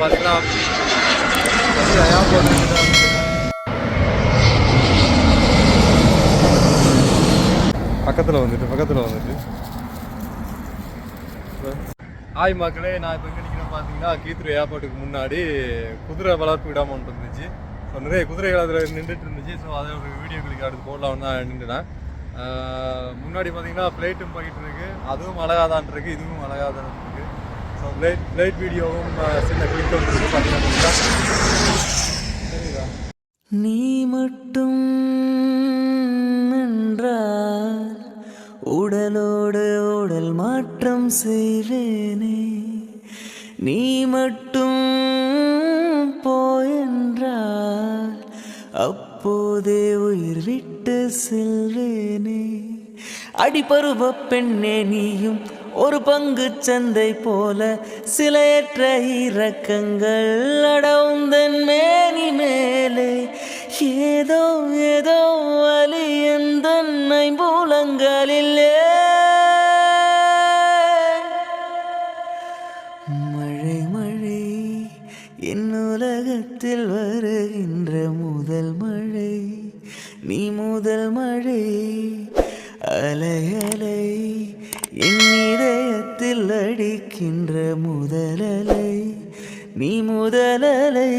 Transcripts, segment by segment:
பார்த்தீங்கன்னா பக்கத்தில் வந்துட்டு பக்கத்தில் வந்துட்டு. ஆய் மக்களே நான் இப்போ எங்கே நிற்கிறேன் பார்த்தீங்கன்னா கீத்துரு ஏர்போர்ட்டுக்கு முன்னாடி குதிரை வளர்ப்பு விடாமல் ஒன்று இருந்துச்சு. ஸோ நிறைய குதிரைகள் அதில் நின்றுட்டு இருந்துச்சு. ஸோ அதை ஒரு வீடியோ கிளிக் அடுத்து போடலாம்னு தான் நின்றுனேன். முன்னாடி பார்த்தீங்கன்னா ஃப்ளைட்டும் போயிட்டு இருக்கு. அதுவும் அழகாக தான் இதுவும் அழகாக தான் லைட் லைட் வீடியோவும் சின்ன கிளிக்கும் பார்த்தீங்கன்னா நீ மட்டும் என்றால் உடலோடு உடல் மாற்றம் செய்வேனே. நீ மட்டும் போயென்றால் அப்போதே உயிர் விட்டு செல்வேனே. அடிபருவ பெண்ணே நீயும் ஒரு பங்கு சந்தை போல சிலையற்ற இறக்கங்கள் அடவுந்தன் மேனி மேலே. ஏதோ ஏதோ வலி எந்த ஐம்பூலங்களிலே மழை மழை என் உலகத்தில் வருகின்ற முதல் மழை. நீ முதல் மழை அலையலை அலை. என் இதயத்தில் அடிக்கின்ற முதலலை நீ முதலலை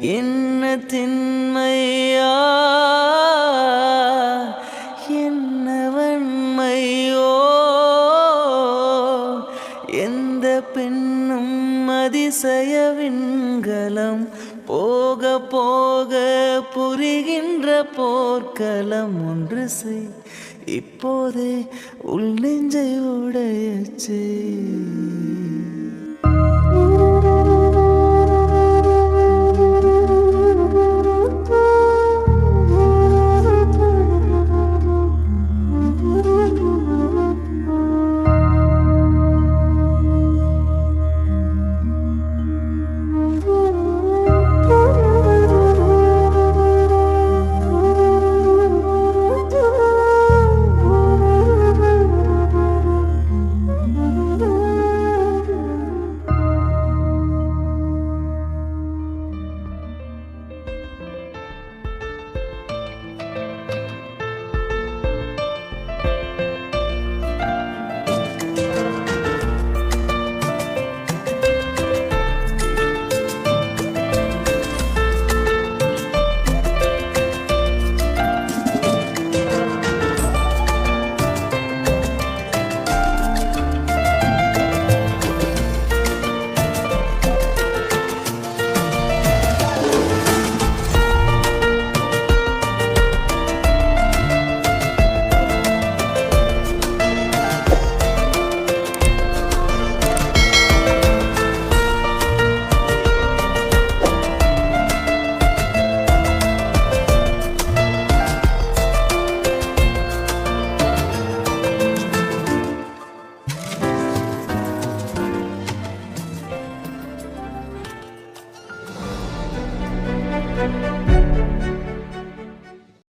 என்ன தின்மையா என்ன எந்த பெண்ணும் அதிசய விண்கலம் போக போக புரிகின்ற போர்க்களம் ஒன்று செய். இப்போதே உள் நெஞ்சை உடையச்சே